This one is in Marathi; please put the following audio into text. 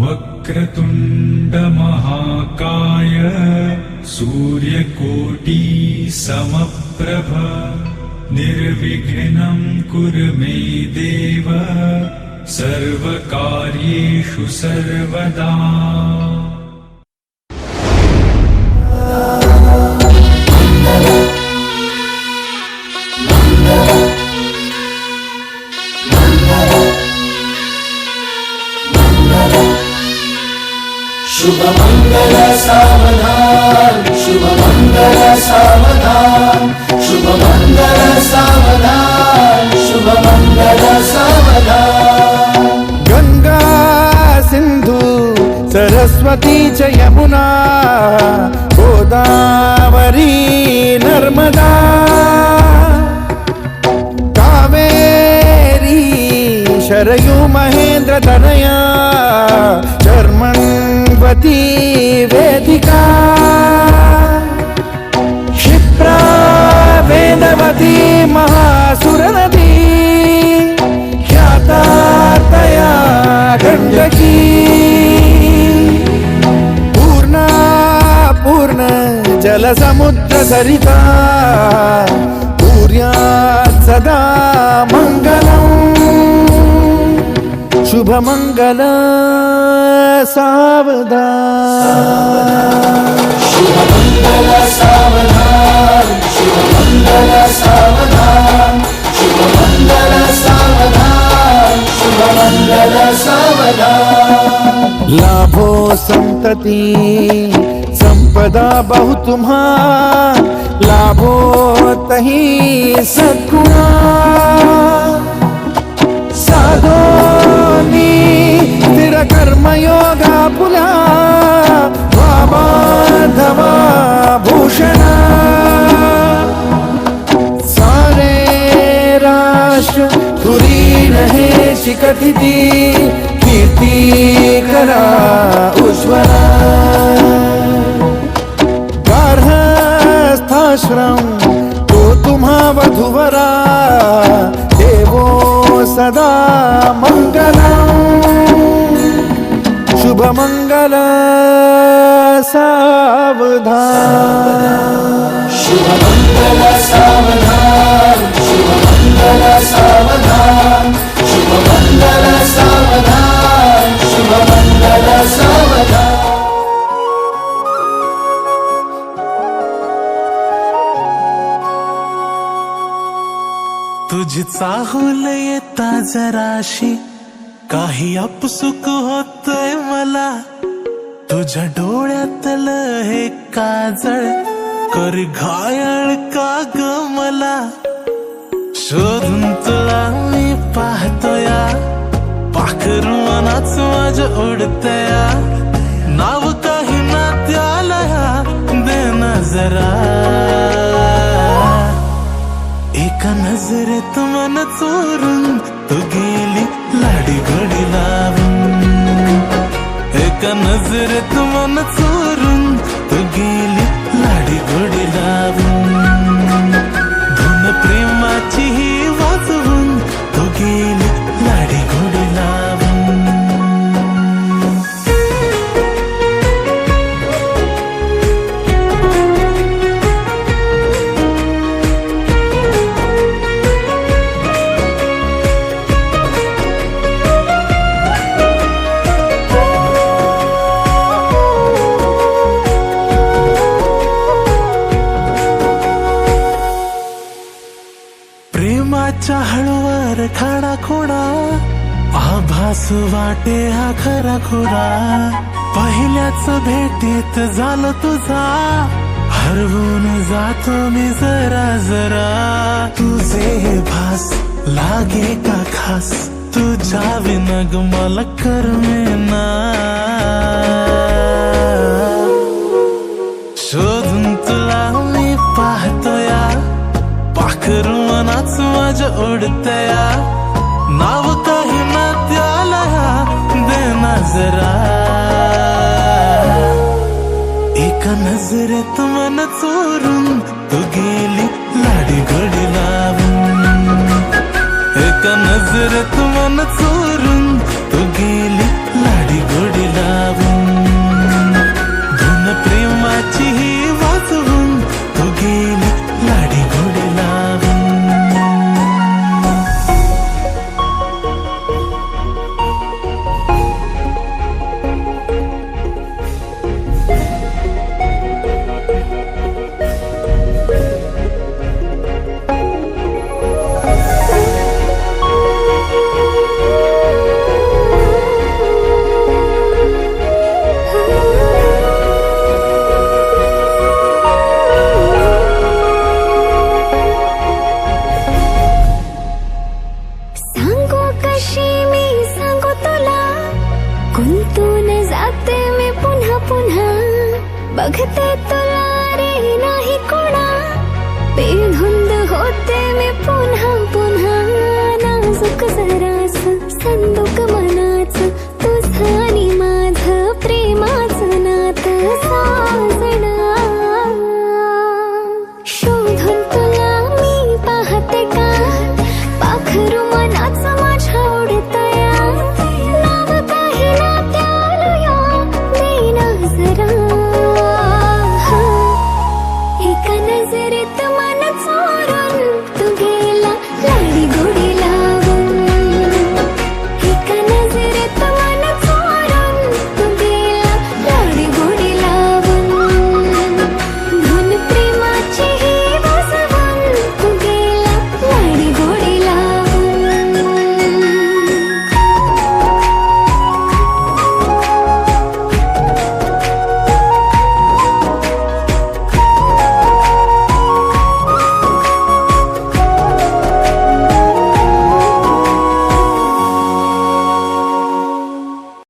वक्रतुण्डमहाकाय सूर्यकोटि समप्रभ निर्विघ्नं कुरु मे देव सर्वकार्येषु सर्वदा शुभमङ्गल सावधान शुभमङ्गल सावधान शुभमङ्गल सावधान शुभमङ्गल सावधान गंगा सिंधू सरस्वती च यमुना गोदावरी नर्मदा कावेरी शरयू महेंद्र ప్రతి వేదిక. క్షిప్రా వేదవతి మహాసురనది. ఖ్యాతాతయా గండకీ పూర్ణ పూర్ణ జల సముద్ర సరిత. పూర్యాత్ సదా మంగళం. शुभमङ्गल सावधान। शुभमङ्गल सावधान शुभमङ्गल सावधान शुभमङ्गल सावधान शुभमङ्गल सावधान लाभो संतति संपदा बहु तुम्हा लाभो तही सद्गुणा। साधो राष्ट्र तुरी रहे कीर्ती करा उज्ज्वला। गार्हस्थाश्रम तो तुम्हा वधुवरा देवो सदा मंगलम शुभ मंगल सावधान। शुभ मंगला तुझी चाहूल येता जराशी. काही अपसुक होतय मला. तुझ्या डोळ्यातलं हे काजळ कर घायाळ का ग मला? शोधून तुला मी पाहतोया. पाखरू मनाच माझ उडतया का नजरेत मन चोरून? तू गेली लाडी घोडी लावून. धुन प्रेमा प्रेमाच्या हळूवर खाडा खोडा आभास वाटे हा खरा खोडा पहिल्याच भेटीत झालं तुझा हरवून जातो मी जरा जरा. तुझे हे भास लागे का खास? तुझ्या विनग मला करमेना ना मनाच ओढतया नाव काही ना त्याला दे जरा. एका नजरेत मन चोरून तू गेली लाडी घडी लावून. एका नजरेत मन चोरून तू गेली लाडी घडी लावून. पुन्हा पुन्हा बघते तुला रे नाही कोणा बेधुंद होते मी पुन्हा पुन्हा